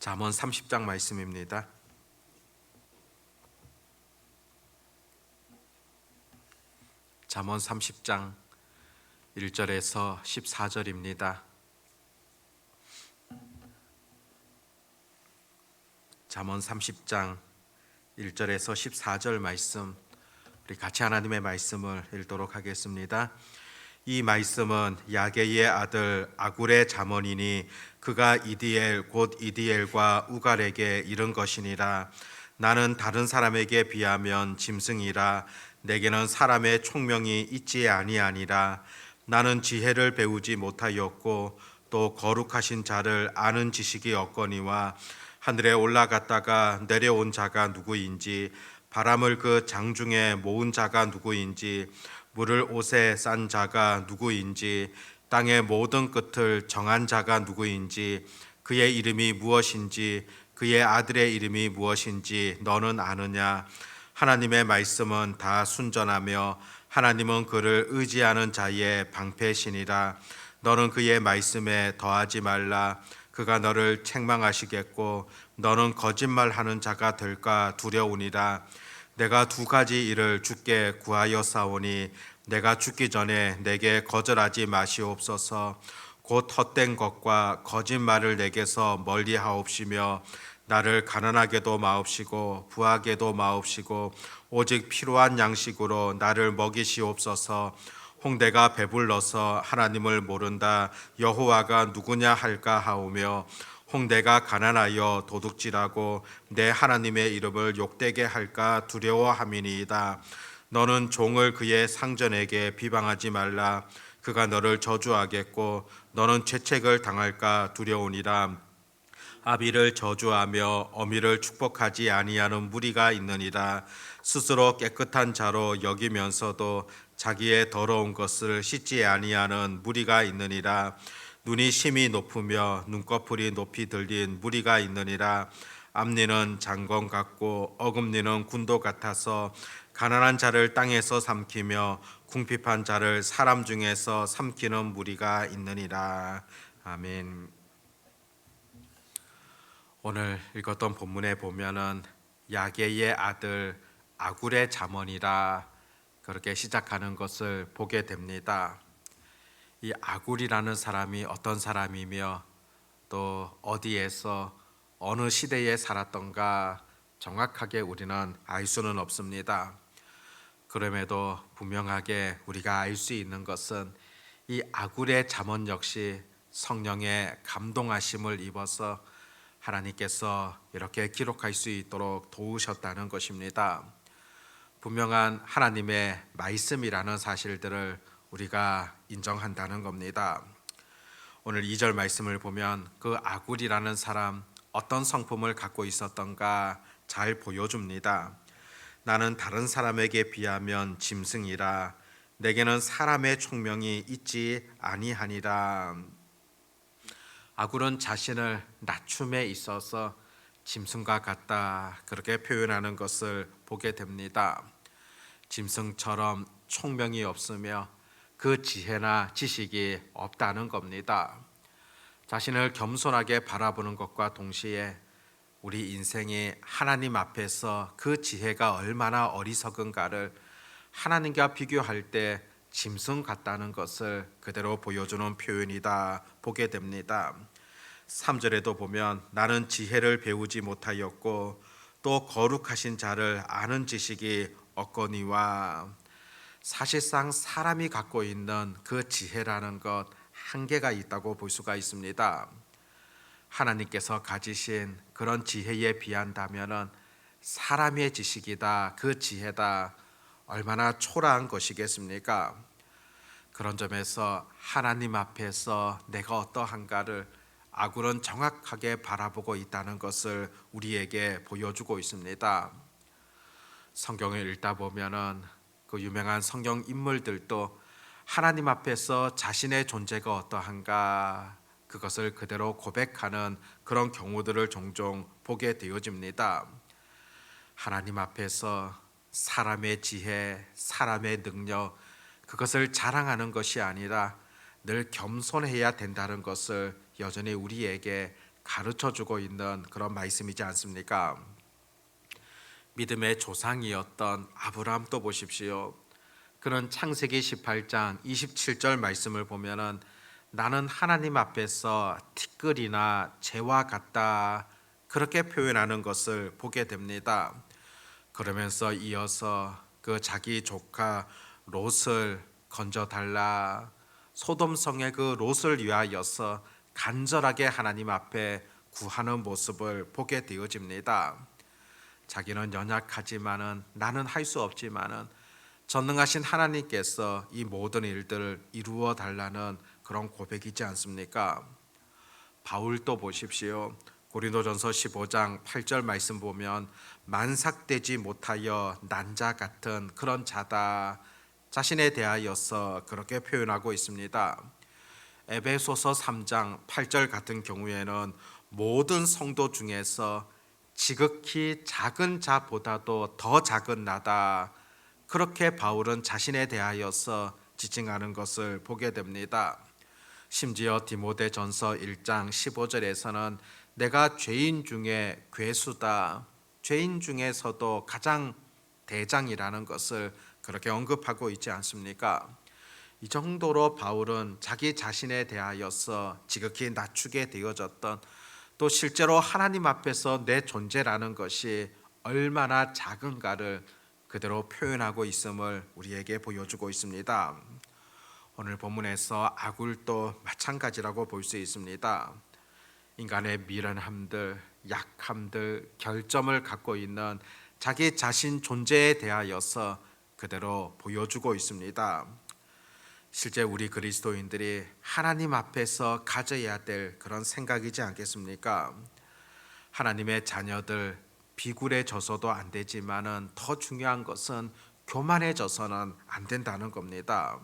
잠언 30장 말씀입니다. 잠언 30장 1절에서 14절입니다. 잠언 30장 1절에서 14절 말씀 우리 같이 하나님의 말씀을 읽도록 하겠습니다. 이 말씀은 야게의 아들 아굴의 잠언이니 그가 이디엘 곧 이디엘과 우갈에게 이른 것이니라. 나는 다른 사람에게 비하면 짐승이라. 내게는 사람의 총명이 있지 아니하니라. 나는 지혜를 배우지 못하였고 또 거룩하신 자를 아는 지식이 없거니와 하늘에 올라갔다가 내려온 자가 누구인지 바람을 그 장중에 모은 자가 누구인지 물을 옷에 싼 자가 누구인지 땅의 모든 끝을 정한 자가 누구인지 그의 이름이 무엇인지 그의 아들의 이름이 무엇인지 너는 아느냐? 하나님의 말씀은 다 순전하며 하나님은 그를 의지하는 자의 방패시니라. 너는 그의 말씀에 더하지 말라. 그가 너를 책망하시겠고 너는 거짓말하는 자가 될까 두려우니라 내가 두 가지 일을 주께 구하여 싸우니 내가 죽기 전에 내게 거절하지 마시옵소서. 곧 헛된 것과 거짓말을 내게서 멀리 하옵시며 나를 가난하게도 마옵시고 부하게도 마옵시고 오직 필요한 양식으로 나를 먹이시옵소서. 홍대가 배불러서 하나님을 모른다. 여호와가 누구냐 할까 하오며 홍대가 가난하여 도둑질하고 내 하나님의 이름을 욕되게 할까 두려워함이니이다. 너는 종을 그의 상전에게 비방하지 말라. 그가 너를 저주하겠고 너는 죄책을 당할까 두려우니라. 아비를 저주하며 어미를 축복하지 아니하는 무리가 있느니라. 스스로 깨끗한 자로 여기면서도 자기의 더러운 것을 씻지 아니하는 무리가 있느니라 눈이 심히 높으며 눈꺼풀이 높이 들린 무리가 있느니라 앞니는 장건 같고 어금니는 군도 같아서 가난한 자를 땅에서 삼키며 궁핍한 자를 사람 중에서 삼키는 무리가 있느니라 아멘. 오늘 읽었던 본문에 보면은 야게의 아들 아굴의 잠언이라 그렇게 시작하는 것을 보게 됩니다. 이 아굴이라는 사람이 어떤 사람이며 또 어디에서 어느 시대에 살았던가 정확하게 우리는 알 수는 없습니다. 그럼에도 분명하게 우리가 알 수 있는 것은 이 아굴의 잠언 역시 성령의 감동하심을 입어서 하나님께서 이렇게 기록할 수 있도록 도우셨다는 것입니다. 분명한 하나님의 말씀이라는 사실들을 우리가 인정한다는 겁니다. 오늘 2절 말씀을 보면 그 아굴이라는 사람 어떤 성품을 갖고 있었던가 잘 보여줍니다. 나는 다른 사람에게 비하면 짐승이라 내게는 사람의 총명이 있지 아니하니라. 아굴은 자신을 낮춤에 있어서 짐승과 같다 그렇게 표현하는 것을 보게 됩니다. 짐승처럼 총명이 없으며 그 지혜나 지식이 없다는 겁니다. 자신을 겸손하게 바라보는 것과 동시에 우리 인생이 하나님 앞에서 그 지혜가 얼마나 어리석은가를 하나님과 비교할 때 짐승 같다는 것을 그대로 보여주는 표현이다 보게 됩니다. 3절에도 보면 나는 지혜를 배우지 못하였고 또 거룩하신 자를 아는 지식이 없거니와 사실상 사람이 갖고 있는 그 지혜라는 것 한계가 있다고 볼 수가 있습니다. 하나님께서 가지신 그런 지혜에 비한다면은 사람의 지식이다 그 지혜다 얼마나 초라한 것이겠습니까? 그런 점에서 하나님 앞에서 내가 어떠한가를 아굴은 정확하게 바라보고 있다는 것을 우리에게 보여주고 있습니다. 성경을 읽다 보면은 그 유명한 성경 인물들도 하나님 앞에서 자신의 존재가 어떠한가 그것을 그대로 고백하는 그런 경우들을 종종 보게 되어집니다. 하나님 앞에서 사람의 지혜, 사람의 능력 그것을 자랑하는 것이 아니라 늘 겸손해야 된다는 것을 여전히 우리에게 가르쳐 주고 있는 그런 말씀이지 않습니까? 믿음의 조상이었던 아브라함도 보십시오. 그런 창세기 18장 27절 말씀을 보면은 나는 하나님 앞에서 티끌이나 재와 같다 그렇게 표현하는 것을 보게 됩니다. 그러면서 이어서 그 자기 조카 롯을 건져 달라 소돔 성의 그 롯을 위하여서 간절하게 하나님 앞에 구하는 모습을 보게 되어집니다. 자기는 연약하지만은 나는 할 수 없지만은 전능하신 하나님께서 이 모든 일들을 이루어 달라는 그런 고백이지 않습니까? 바울도 보십시오. 고린도전서 15장 8절 말씀 보면 만삭되지 못하여 난자 같은 그런 자다 자신에 대하여서 그렇게 표현하고 있습니다. 에베소서 3장 8절 같은 경우에는 모든 성도 중에서 지극히 작은 자보다도 더 작은 나다. 그렇게 바울은 자신에 대하여서 지칭하는 것을 보게 됩니다. 심지어 디모데 전서 1장 15절에서는 내가 죄인 중에 괴수다. 죄인 중에서도 가장 대장이라는 것을 그렇게 언급하고 있지 않습니까? 이 정도로 바울은 자기 자신에 대하여서 지극히 낮추게 되어졌던 또 실제로 하나님 앞에서 내 존재라는 것이 얼마나 작은가를 그대로 표현하고 있음을 우리에게 보여주고 있습니다. 오늘 본문에서 아굴도 마찬가지라고 볼 수 있습니다. 인간의 미련함들, 약함들, 결점을 갖고 있는 자기 자신 존재에 대하여서 그대로 보여주고 있습니다. 실제 우리 그리스도인들이 하나님 앞에서 가져야 될 그런 생각이지 않겠습니까? 하나님의 자녀들 비굴해져서도 안 되지만은 더 중요한 것은 교만해져서는 안 된다는 겁니다.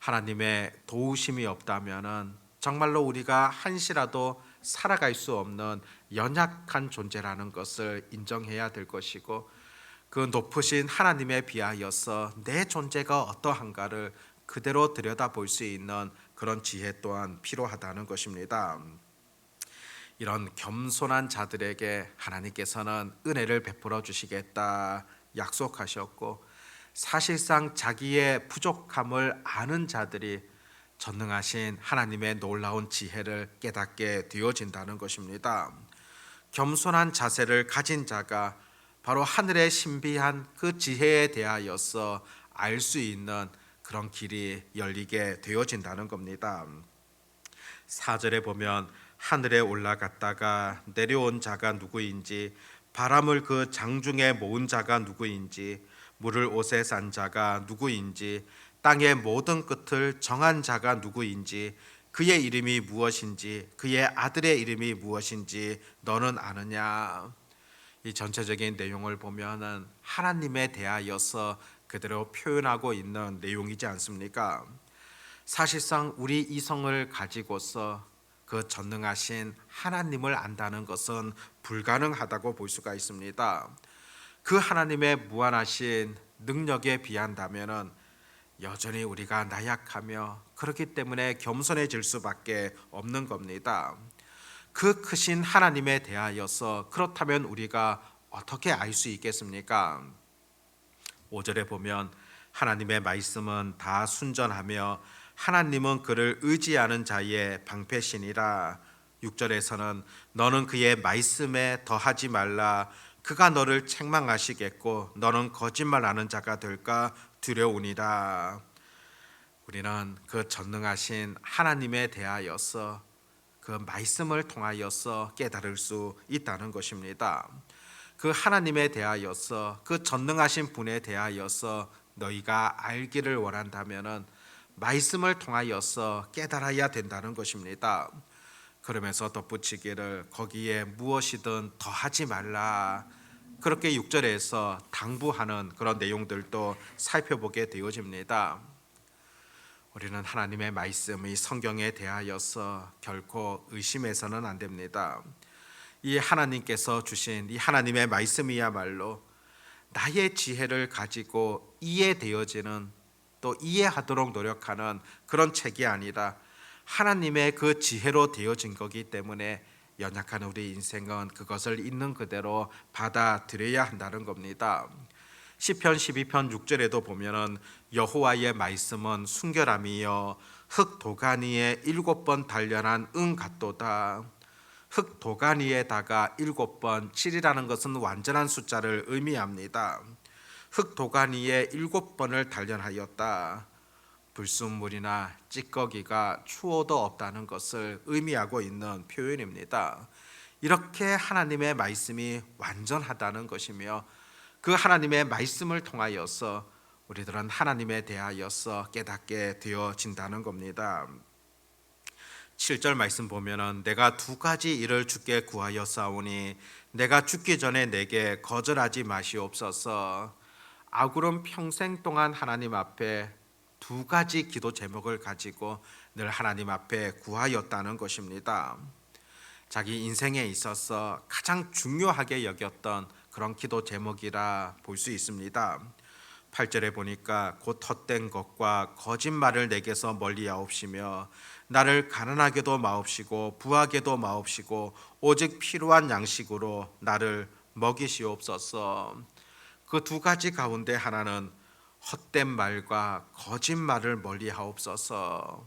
하나님의 도우심이 없다면은 정말로 우리가 한시라도 살아갈 수 없는 연약한 존재라는 것을 인정해야 될 것이고 그 높으신 하나님에 비하여서 내 존재가 어떠한가를 그대로 들여다볼 수 있는 그런 지혜 또한 필요하다는 것입니다. 이런 겸손한 자들에게 하나님께서는 은혜를 베풀어 주시겠다 약속하셨고 사실상 자기의 부족함을 아는 자들이 전능하신 하나님의 놀라운 지혜를 깨닫게 되어진다는 것입니다. 겸손한 자세를 가진 자가 바로 하늘의 신비한 그 지혜에 대하여서 알 수 있는 그런 길이 열리게 되어진다는 겁니다. 4절에 보면 하늘에 올라갔다가 내려온 자가 누구인지 바람을 그 장중에 모은 자가 누구인지 물을 옷에 싼 자가 누구인지 땅의 모든 끝을 정한 자가 누구인지 그의 이름이 무엇인지 그의 아들의 이름이 무엇인지 너는 아느냐 이 전체적인 내용을 보면은 하나님에 대하여서 그대로 표현하고 있는 내용이지 않습니까? 사실상 우리 이성을 가지고서 그 전능하신 하나님을 안다는 것은 불가능하다고 볼 수가 있습니다. 그 하나님의 무한하신 능력에 비한다면은 여전히 우리가 나약하며 그렇기 때문에 겸손해질 수밖에 없는 겁니다. 그 크신 하나님에 대하여서 그렇다면 우리가 어떻게 알 수 있겠습니까? 5절에 보면 하나님의 말씀은 다 순전하며 하나님은 그를 의지하는 자의 방패신이라. 6절에서는 너는 그의 말씀에 더하지 말라. 그가 너를 책망하시겠고 너는 거짓말하는 자가 될까 두려우니라. 우리는 그 전능하신 하나님에 대하여서 그 말씀을 통하여서 깨달을 수 있다는 것입니다. 그 하나님에 대하여서 그 전능하신 분에 대하여서 너희가 알기를 원한다면은 말씀을 통하여서 깨달아야 된다는 것입니다. 그러면서 덧붙이기를 거기에 무엇이든 더하지 말라. 그렇게 6절에서 당부하는 그런 내용들도 살펴보게 되어집니다. 우리는 하나님의 말씀이 성경에 대하여서 결코 의심해서는 안 됩니다. 이 하나님께서 주신 이 하나님의 말씀이야말로 나의 지혜를 가지고 이해되어지는 또 이해하도록 노력하는 그런 책이 아니라 하나님의 그 지혜로 되어진 거기 때문에 연약한 우리 인생은 그것을 있는 그대로 받아들여야 한다는 겁니다. 시편 12편 6절에도 보면은 여호와의 말씀은 순결함이여 흙 도가니에 일곱 번 단련한 은 같도다. 흙 도가니에다가 일곱 번 7이라는 것은 완전한 숫자를 의미합니다. 흙 도가니에 일곱 번을 단련하였다. 불순물이나 찌꺼기가 추워도 없다는 것을 의미하고 있는 표현입니다. 이렇게 하나님의 말씀이 완전하다는 것이며 그 하나님의 말씀을 통하여서 우리들은 하나님에 대하여서 깨닫게 되어진다는 겁니다. 7절 말씀 보면은 내가 두 가지 일을 주께 구하여 싸우니 내가 죽기 전에 내게 거절하지 마시옵소서. 아굴은 평생 동안 하나님 앞에 두 가지 기도 제목을 가지고 늘 하나님 앞에 구하였다는 것입니다. 자기 인생에 있어서 가장 중요하게 여겼던 그런 기도 제목이라 볼 수 있습니다. 8절에 보니까 곧 헛된 것과 거짓말을 내게서 멀리 하옵시며 나를 가난하게도 마옵시고 부하게도 마옵시고 오직 필요한 양식으로 나를 먹이시옵소서. 그 두 가지 가운데 하나는 헛된 말과 거짓말을 멀리 하옵소서.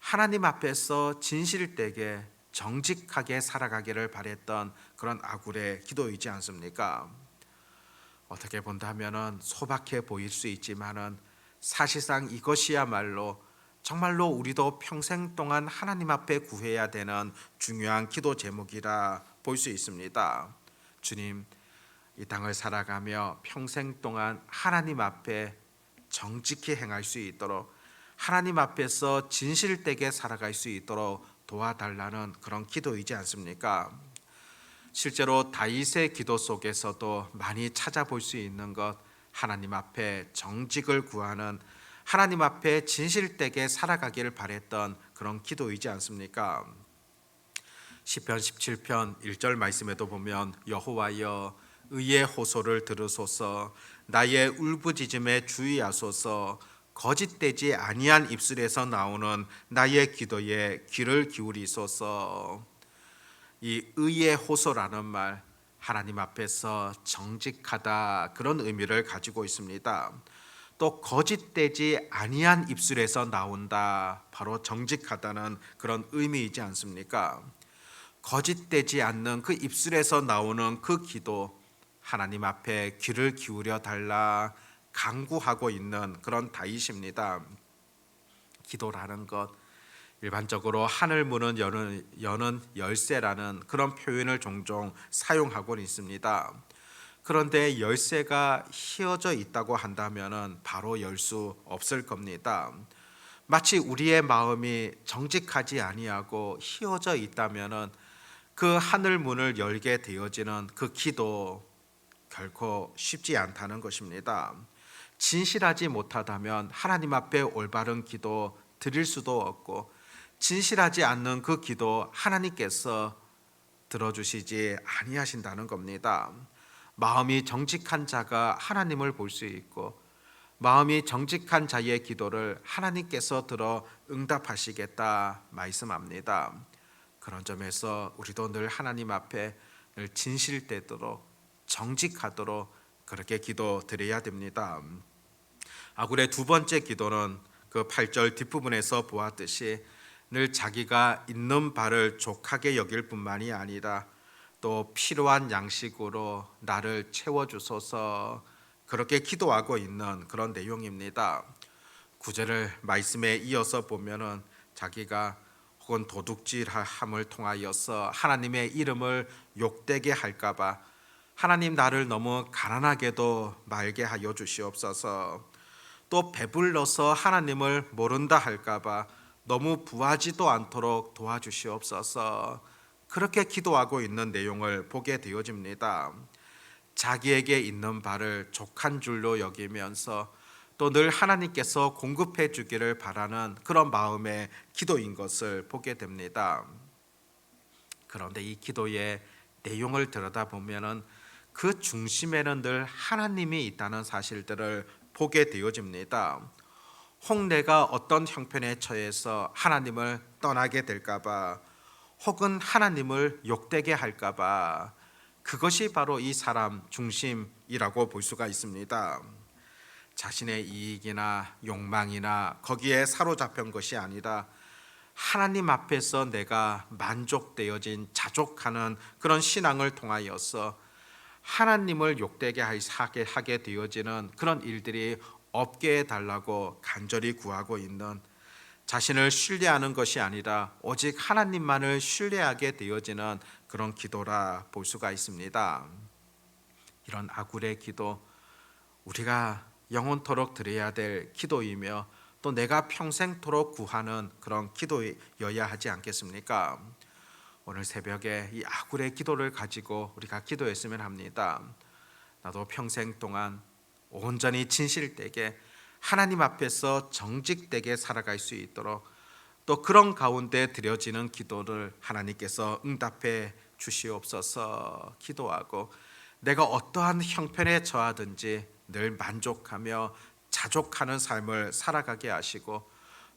하나님 앞에서 진실되게 정직하게 살아가기를 바랬던 그런 아굴의 기도이지 않습니까? 어떻게 본다면은 소박해 보일 수 있지만은 사실상 이것이야말로 정말로 우리도 평생 동안 하나님 앞에 구해야 되는 중요한 기도 제목이라 볼 수 있습니다. 주님, 이 땅을 살아가며 평생 동안 하나님 앞에 정직히 행할 수 있도록 하나님 앞에서 진실되게 살아갈 수 있도록 도와달라는 그런 기도이지 않습니까? 실제로 다윗의 기도 속에서도 많이 찾아볼 수 있는 것 하나님 앞에 정직을 구하는 하나님 앞에 진실되게 살아가기를 바랬던 그런 기도이지 않습니까? 시편 17편 1절 말씀에도 보면 여호와여 의의 호소를 들으소서 나의 울부짖음에 주의하소서 거짓되지 아니한 입술에서 나오는 나의 기도에 귀를 기울이소서 이 의의 호소라는 말 하나님 앞에서 정직하다 그런 의미를 가지고 있습니다. 또 거짓되지 아니한 입술에서 나온다 바로 정직하다는 그런 의미이지 않습니까? 거짓되지 않는 그 입술에서 나오는 그 기도 하나님 앞에 귀를 기울여 달라 강구하고 있는 그런 다윗입니다. 기도라는 것 일반적으로 하늘 문은 여는, 여는 열쇠라는 그런 표현을 종종 사용하고 있습니다. 그런데 열쇠가 휘어져 있다고 한다면 바로 열 수 없을 겁니다. 마치 우리의 마음이 정직하지 아니하고 휘어져 있다면은 그 하늘 문을 열게 되어지는 그 기도 결코 쉽지 않다는 것입니다. 진실하지 못하다면 하나님 앞에 올바른 기도 드릴 수도 없고 진실하지 않는 그 기도 하나님께서 들어주시지 아니하신다는 겁니다. 마음이 정직한 자가 하나님을 볼 수 있고 마음이 정직한 자의 기도를 하나님께서 들어 응답하시겠다 말씀합니다. 그런 점에서 우리도 늘 하나님 앞에 늘 진실되도록 정직하도록 그렇게 기도 드려야 됩니다. 아굴의 두 번째 기도는 그 8절 뒷부분에서 보았듯이 늘 자기가 있는 바를 족하게 여길 뿐만이 아니라 또 필요한 양식으로 나를 채워 주소서 그렇게 기도하고 있는 그런 내용입니다. 구절을 말씀에 이어서 보면은 자기가 혹은 도둑질함을 통하여서 하나님의 이름을 욕되게 할까봐 하나님 나를 너무 가난하게도 말게 하여 주시옵소서. 또 배불러서 하나님을 모른다 할까봐 너무 부하지도 않도록 도와주시옵소서. 그렇게 기도하고 있는 내용을 보게 되어집니다. 자기에게 있는 바를 족한 줄로 여기면서 또 늘 하나님께서 공급해 주기를 바라는 그런 마음의 기도인 것을 보게 됩니다. 그런데 이 기도의 내용을 들여다보면은 그 중심에는 늘 하나님이 있다는 사실들을 보게 되어집니다. 혹 내가 어떤 형편에 처해서 하나님을 떠나게 될까봐 혹은 하나님을 욕되게 할까봐 그것이 바로 이 사람 중심이라고 볼 수가 있습니다. 자신의 이익이나 욕망이나 거기에 사로잡힌 것이 아니라 하나님 앞에서 내가 만족되어진 자족하는 그런 신앙을 통하여서 하나님을 욕되게 하게 되어지는 그런 일들이 없게 해달라고 간절히 구하고 있는 자신을 신뢰하는 것이 아니라 오직 하나님만을 신뢰하게 되어지는 그런 기도라 볼 수가 있습니다. 이런 아굴의 기도 우리가 영원토록 드려야 될 기도이며 또 내가 평생토록 구하는 그런 기도여야 하지 않겠습니까? 오늘 새벽에 이 아굴의 기도를 가지고 우리가 기도했으면 합니다. 나도 평생 동안 온전히 진실되게 하나님 앞에서 정직되게 살아갈 수 있도록 또 그런 가운데 드려지는 기도를 하나님께서 응답해 주시옵소서 기도하고 내가 어떠한 형편에 처하든지 늘 만족하며 자족하는 삶을 살아가게 하시고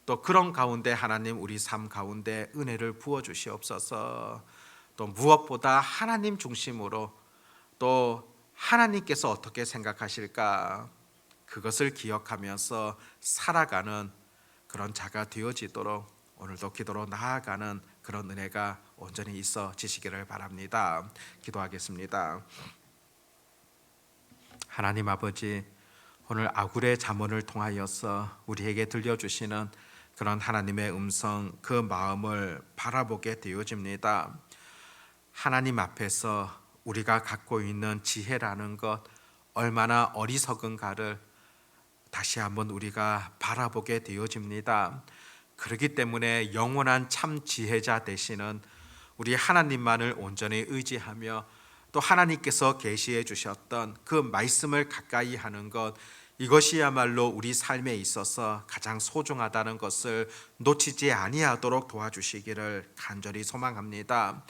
또 그런 가운데 하나님 우리 삶 가운데 은혜를 부어 주시옵소서. 또 무엇보다 하나님 중심으로 또 하나님께서 어떻게 생각하실까 그것을 기억하면서 살아가는 그런 자가 되어지도록 오늘도 기도로 나아가는 그런 은혜가 온전히 있어 지시기를 바랍니다. 기도하겠습니다. 하나님 아버지 오늘 아굴의 잠언을 통하여서 우리에게 들려주시는 그런 하나님의 음성 그 마음을 바라보게 되어집니다. 하나님 앞에서 우리가 갖고 있는 지혜라는 것 얼마나 어리석은가를 다시 한번 우리가 바라보게 되어집니다. 그렇기 때문에 영원한 참 지혜자 되시는 우리 하나님만을 온전히 의지하며 또 하나님께서 계시해 주셨던 그 말씀을 가까이 하는 것 이것이야말로 우리 삶에 있어서 가장 소중하다는 것을 놓치지 아니하도록 도와주시기를 간절히 소망합니다.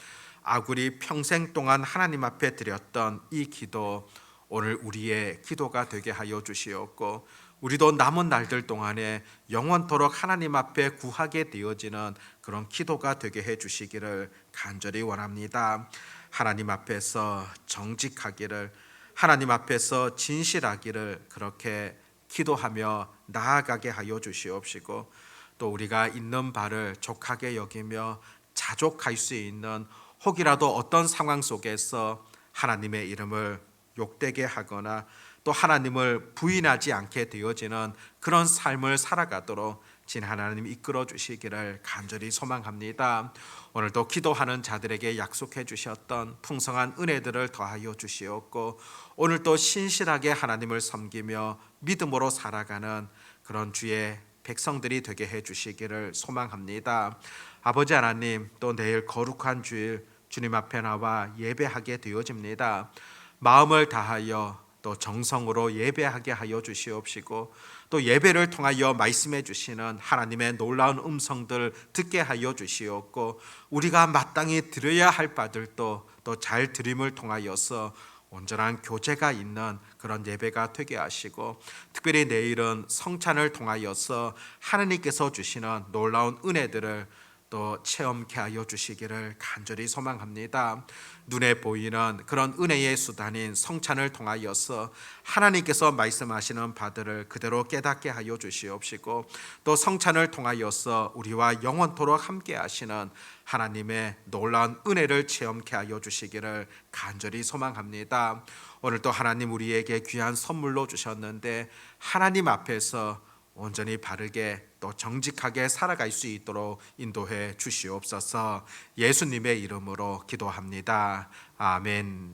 아굴이 평생 동안 하나님 앞에 드렸던 이 기도 오늘 우리의 기도가 되게 하여 주시옵고 우리도 남은 날들 동안에 영원토록 하나님 앞에 구하게 되어지는 그런 기도가 되게 해 주시기를 간절히 원합니다. 하나님 앞에서 정직하기를 하나님 앞에서 진실하기를 그렇게 기도하며 나아가게 하여 주시옵시고 또 우리가 있는 바를 족하게 여기며 자족할 수 있는 혹이라도 어떤 상황 속에서 하나님의 이름을 욕되게 하거나 또 하나님을 부인하지 않게 되어지는 그런 삶을 살아가도록 진 하나님 이끌어 주시기를 간절히 소망합니다. 오늘도 기도하는 자들에게 약속해 주셨던 풍성한 은혜들을 더하여 주시옵고 오늘도 신실하게 하나님을 섬기며 믿음으로 살아가는 그런 주의 백성들이 되게 해 주시기를 소망합니다. 아버지 하나님 또 내일 거룩한 주일 주님 앞에 나와 예배하게 되어집니다. 마음을 다하여 또 정성으로 예배하게 하여 주시옵시고 또 예배를 통하여 말씀해 주시는 하나님의 놀라운 음성들 듣게 하여 주시옵고 우리가 마땅히 드려야 할 바들도 또 잘 드림을 통하여서 온전한 교제가 있는 그런 예배가 되게 하시고 특별히 내일은 성찬을 통하여서 하나님께서 주시는 놀라운 은혜들을 또 체험케 하여 주시기를 간절히 소망합니다. 눈에 보이는 그런 은혜의 수단인 성찬을 통하여서 하나님께서 말씀하시는 바들을 그대로 깨닫게 하여 주시옵시고 또 성찬을 통하여서 우리와 영원토록 함께 하시는 하나님의 놀라운 은혜를 체험케 하여 주시기를 간절히 소망합니다. 오늘 또 하나님 우리에게 귀한 선물로 주셨는데 하나님 앞에서 온전히 바르게 또 정직하게 살아갈 수 있도록 인도해 주시옵소서 예수님의 이름으로 기도합니다. 아멘.